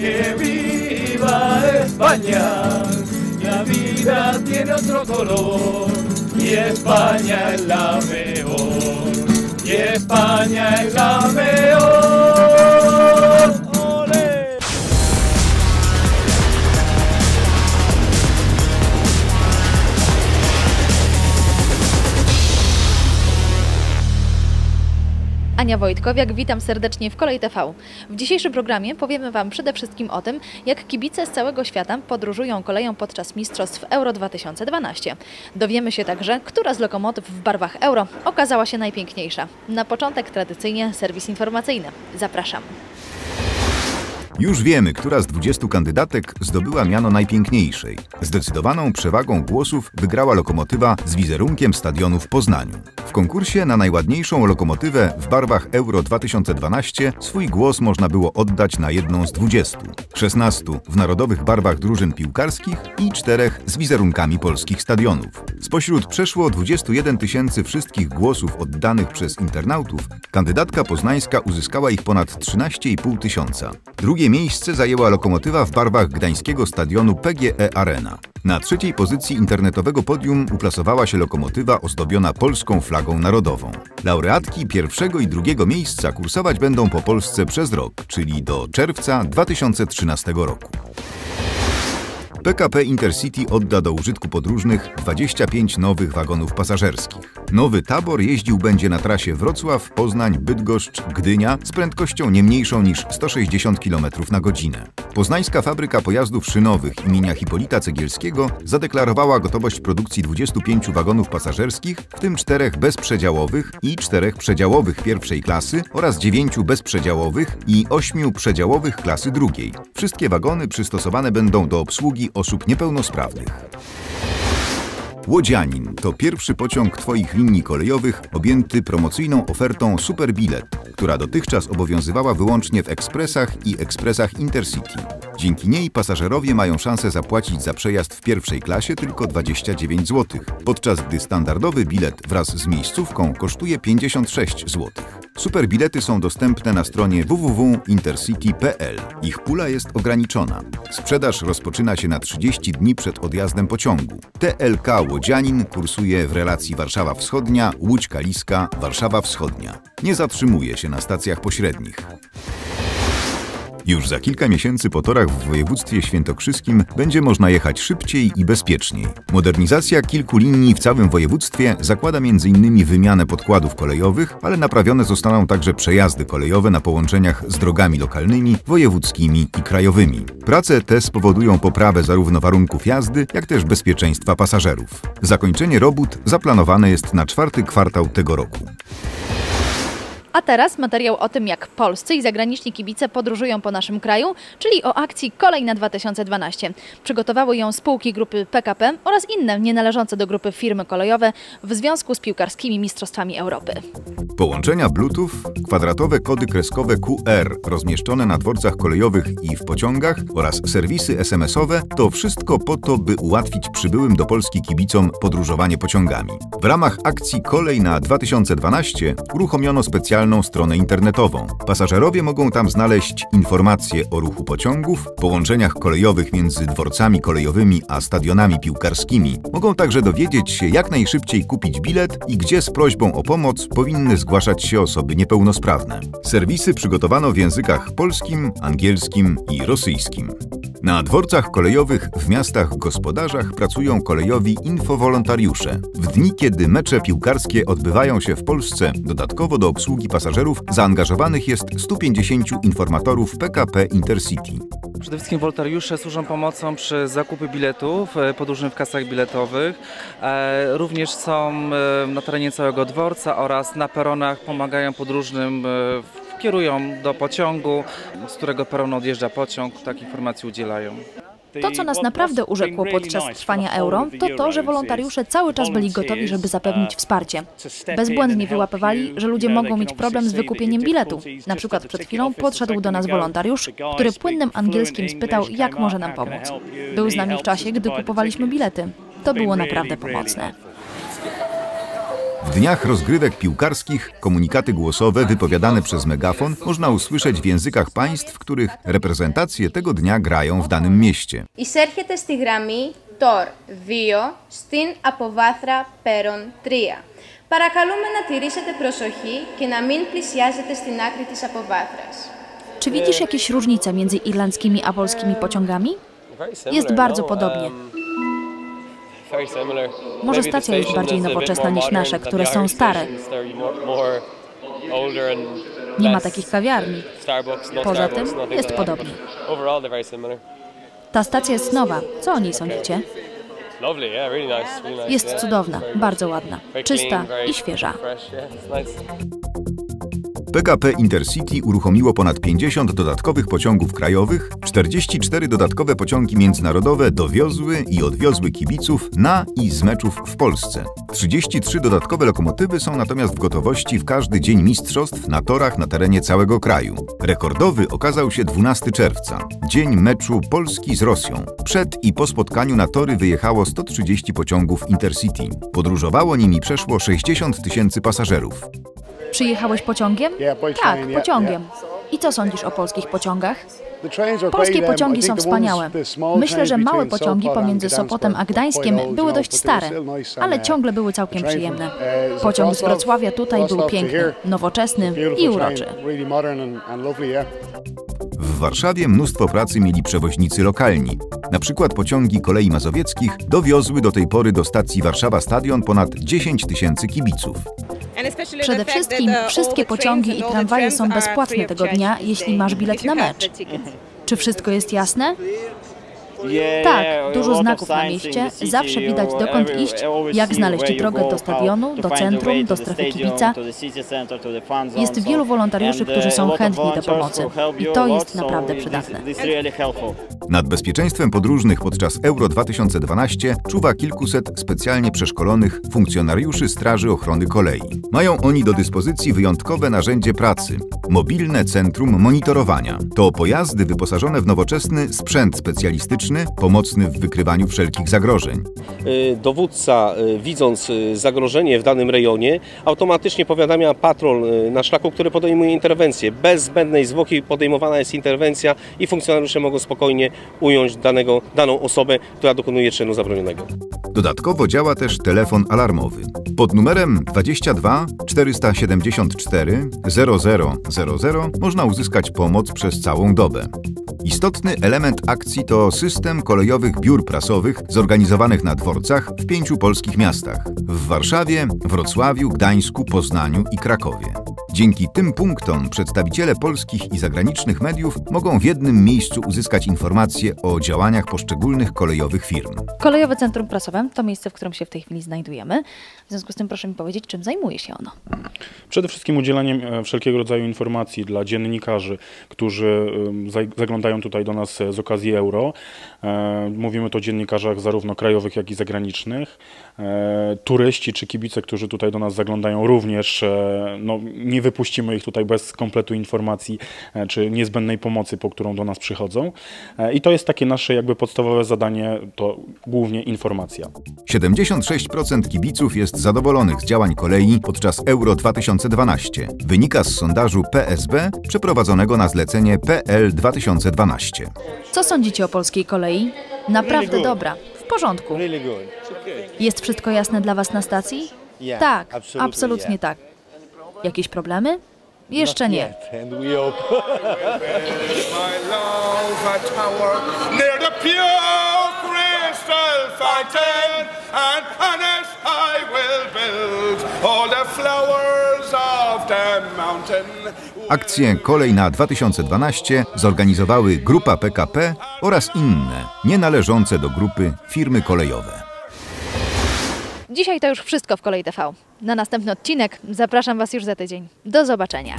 que viva España. La vida tiene otro color y España es la mejor. Y España es la mejor. Ania Wojtkowiak, witam serdecznie w Kolej TV. W dzisiejszym programie powiemy Wam przede wszystkim o tym, jak kibice z całego świata podróżują koleją podczas Mistrzostw Euro 2012. Dowiemy się także, która z lokomotyw w barwach euro okazała się najpiękniejsza. Na początek tradycyjnie serwis informacyjny. Zapraszam. Już wiemy, która z 20 kandydatek zdobyła miano najpiękniejszej. Zdecydowaną przewagą głosów wygrała lokomotywa z wizerunkiem stadionu w Poznaniu. W konkursie na najładniejszą lokomotywę w barwach Euro 2012 swój głos można było oddać na jedną z 20. 16 w narodowych barwach drużyn piłkarskich i 4 z wizerunkami polskich stadionów. Spośród przeszło 21 tysięcy wszystkich głosów oddanych przez internautów, kandydatka poznańska uzyskała ich ponad 13,5 tysiąca. Drugie miejsce zajęła lokomotywa w barwach gdańskiego stadionu PGE Arena. Na trzeciej pozycji internetowego podium uplasowała się lokomotywa ozdobiona polską flagą narodową. Laureatki pierwszego i drugiego miejsca kursować będą po Polsce przez rok, czyli do czerwca 2013 roku. PKP Intercity odda do użytku podróżnych 25 nowych wagonów pasażerskich. Nowy tabor jeździł będzie na trasie Wrocław, Poznań, Bydgoszcz, Gdynia z prędkością nie mniejszą niż 160 km na godzinę. Poznańska fabryka pojazdów szynowych imienia Hipolita Cegielskiego zadeklarowała gotowość produkcji 25 wagonów pasażerskich, w tym czterech bezprzedziałowych i czterech przedziałowych pierwszej klasy oraz dziewięciu bezprzedziałowych i ośmiu przedziałowych klasy drugiej. Wszystkie wagony przystosowane będą do obsługi osób niepełnosprawnych. Łodzianin to pierwszy pociąg Twoich linii kolejowych objęty promocyjną ofertą Superbilet, która dotychczas obowiązywała wyłącznie w ekspresach i ekspresach Intercity. Dzięki niej pasażerowie mają szansę zapłacić za przejazd w pierwszej klasie tylko 29 zł, podczas gdy standardowy bilet wraz z miejscówką kosztuje 56 zł. Superbilety są dostępne na stronie www.intercity.pl. Ich pula jest ograniczona. Sprzedaż rozpoczyna się na 30 dni przed odjazdem pociągu. TLK Łodzianin kursuje w relacji Warszawa Wschodnia, Łódź Kaliska, Warszawa Wschodnia. Nie zatrzymuje się na stacjach pośrednich. Już za kilka miesięcy po torach w województwie świętokrzyskim będzie można jechać szybciej i bezpieczniej. Modernizacja kilku linii w całym województwie zakłada m.in. wymianę podkładów kolejowych, ale naprawione zostaną także przejazdy kolejowe na połączeniach z drogami lokalnymi, wojewódzkimi i krajowymi. Prace te spowodują poprawę zarówno warunków jazdy, jak też bezpieczeństwa pasażerów. Zakończenie robót zaplanowane jest na czwarty kwartał tego roku. A teraz materiał o tym, jak polscy i zagraniczni kibice podróżują po naszym kraju, czyli o akcji Kolej na 2012. Przygotowały ją spółki grupy PKP oraz inne nienależące do grupy firmy kolejowe w związku z piłkarskimi Mistrzostwami Europy. Połączenia Bluetooth, kwadratowe kody kreskowe QR rozmieszczone na dworcach kolejowych i w pociągach oraz serwisy SMS-owe to wszystko po to, by ułatwić przybyłym do Polski kibicom podróżowanie pociągami. W ramach akcji Kolej na 2012 uruchomiono specjalną stronę internetową. Pasażerowie mogą tam znaleźć informacje o ruchu pociągów, połączeniach kolejowych między dworcami kolejowymi a stadionami piłkarskimi. Mogą także dowiedzieć się, jak najszybciej kupić bilet i gdzie z prośbą o pomoc powinny zgłaszać się osoby niepełnosprawne. Serwisy przygotowano w językach polskim, angielskim i rosyjskim. Na dworcach kolejowych w miastach gospodarzach pracują kolejowi infowolontariusze. W dni, kiedy mecze piłkarskie odbywają się w Polsce, dodatkowo do obsługi pasażerów zaangażowanych jest 150 informatorów PKP Intercity. Przede wszystkim wolontariusze służą pomocą przy zakupie biletów e, podróżnych w kasach biletowych. E, Również są e, na terenie całego dworca oraz na peronach pomagają podróżnym, e, kierują do pociągu, z którego peronu odjeżdża pociąg, tak informacji udzielają. To, co nas naprawdę urzekło podczas trwania euro, to to, że wolontariusze cały czas byli gotowi, żeby zapewnić wsparcie. Bezbłędnie wyłapywali, że ludzie mogą mieć problem z wykupieniem biletu. Na przykład przed chwilą podszedł do nas wolontariusz, który płynnym angielskim spytał, jak może nam pomóc. Był z nami w czasie, gdy kupowaliśmy bilety. To było naprawdę pomocne. W dniach rozgrywek piłkarskich komunikaty głosowe wypowiadane przez megafon można usłyszeć w językach państw, których reprezentacje tego dnia grają w danym mieście. Εισέρχεται στη γραμμή TOR 2 στην αποβάθρα Πέρον 3. Παρακαλούμε να τηρήσετε προσοχή και να μην πλησιάζετε στην άκρη της αποβάθρας. Czy widzisz jakieś różnice między irlandzkimi a polskimi pociągami? Jest bardzo podobnie. Może stacja jest bardziej nowoczesna niż nasze, które są stare. Nie ma takich kawiarni. Poza tym jest podobnie. Ta stacja jest nowa. Co o niej sądzicie? Jest cudowna, bardzo ładna, czysta i świeża. PKP Intercity uruchomiło ponad 50 dodatkowych pociągów krajowych, 44 dodatkowe pociągi międzynarodowe dowiozły i odwiozły kibiców na i z meczów w Polsce. 33 dodatkowe lokomotywy są natomiast w gotowości w każdy dzień mistrzostw na torach na terenie całego kraju. Rekordowy okazał się 12 czerwca, dzień meczu Polski z Rosją. Przed i po spotkaniu na tory wyjechało 130 pociągów Intercity. Podróżowało nimi przeszło 60 tysięcy pasażerów. Przyjechałeś pociągiem? Tak, pociągiem. I co sądzisz o polskich pociągach? Polskie pociągi są wspaniałe. Myślę, że małe pociągi pomiędzy Sopotem a Gdańskiem były dość stare, ale ciągle były całkiem przyjemne. Pociąg z Wrocławia tutaj był piękny, nowoczesny i uroczy. W Warszawie mnóstwo pracy mieli przewoźnicy lokalni. Na przykład pociągi kolei mazowieckich dowiozły do tej pory do stacji Warszawa Stadion ponad 10 tysięcy kibiców. Przede wszystkim wszystkie pociągi i tramwaje są bezpłatne tego dnia, jeśli masz bilet na mecz. Czy wszystko jest jasne? Tak, dużo znaków na mieście, zawsze widać dokąd iść, jak znaleźć drogę do stadionu, do centrum, do strefy kibica. Jest wielu wolontariuszy, którzy są chętni do pomocy i to jest naprawdę przydatne. Nad bezpieczeństwem podróżnych podczas Euro 2012 czuwa kilkuset specjalnie przeszkolonych funkcjonariuszy Straży Ochrony Kolei. Mają oni do dyspozycji wyjątkowe narzędzie pracy mobilne centrum monitorowania. To pojazdy wyposażone w nowoczesny sprzęt specjalistyczny, pomocny w wykrywaniu wszelkich zagrożeń. Y, Dowódca, y, widząc y, zagrożenie w danym rejonie, automatycznie powiadamia patrol na szlaku, który podejmuje interwencję. Bez zbędnej zwłoki podejmowana jest interwencja i funkcjonariusze mogą spokojnie ująć danego, daną osobę, która dokonuje czynu zabronionego. Dodatkowo działa też telefon alarmowy. Pod numerem 22 474 0000 można uzyskać pomoc przez całą dobę. Istotny element akcji to system kolejowych biur prasowych zorganizowanych na dworcach w pięciu polskich miastach w Warszawie, Wrocławiu, Gdańsku, Poznaniu i Krakowie. Dzięki tym punktom przedstawiciele polskich i zagranicznych mediów mogą w jednym miejscu uzyskać informacje o działaniach poszczególnych kolejowych firm. Kolejowe Centrum Prasowe to miejsce, w którym się w tej chwili znajdujemy. W związku z tym proszę mi powiedzieć, czym zajmuje się ono. Przede wszystkim udzielaniem e, wszelkiego rodzaju informacji dla dziennikarzy, którzy zaglądają tutaj do nas e, z okazji euro. E, Mówimy tu o dziennikarzach zarówno krajowych, jak i zagranicznych. E, Turyści czy kibice, którzy tutaj do nas zaglądają również, e, no, nie wypuścimy ich tutaj bez kompletu informacji e, czy niezbędnej pomocy, po którą do nas przychodzą. I to jest takie nasze jakby podstawowe zadanie, to głównie informacja. 76% kibiców jest zadowolonych z działań kolei podczas Euro 2012. Wynika z sondażu PSB przeprowadzonego na zlecenie PL 2012. Co sądzicie o polskiej kolei? Naprawdę dobra, porządku. Jest wszystko jasne dla Was na stacji? Tak, absolutnie tak. Jakieś problemy? Jeszcze nie. fountain, and I will build all the flowers of the mountain. Akcję Kolej na 2012 zorganizowały Grupa PKP oraz inne, nie należące do grupy firmy kolejowe. Dzisiaj to już wszystko w Kolei TV. Na następny odcinek zapraszam Was już za tydzień. Do zobaczenia.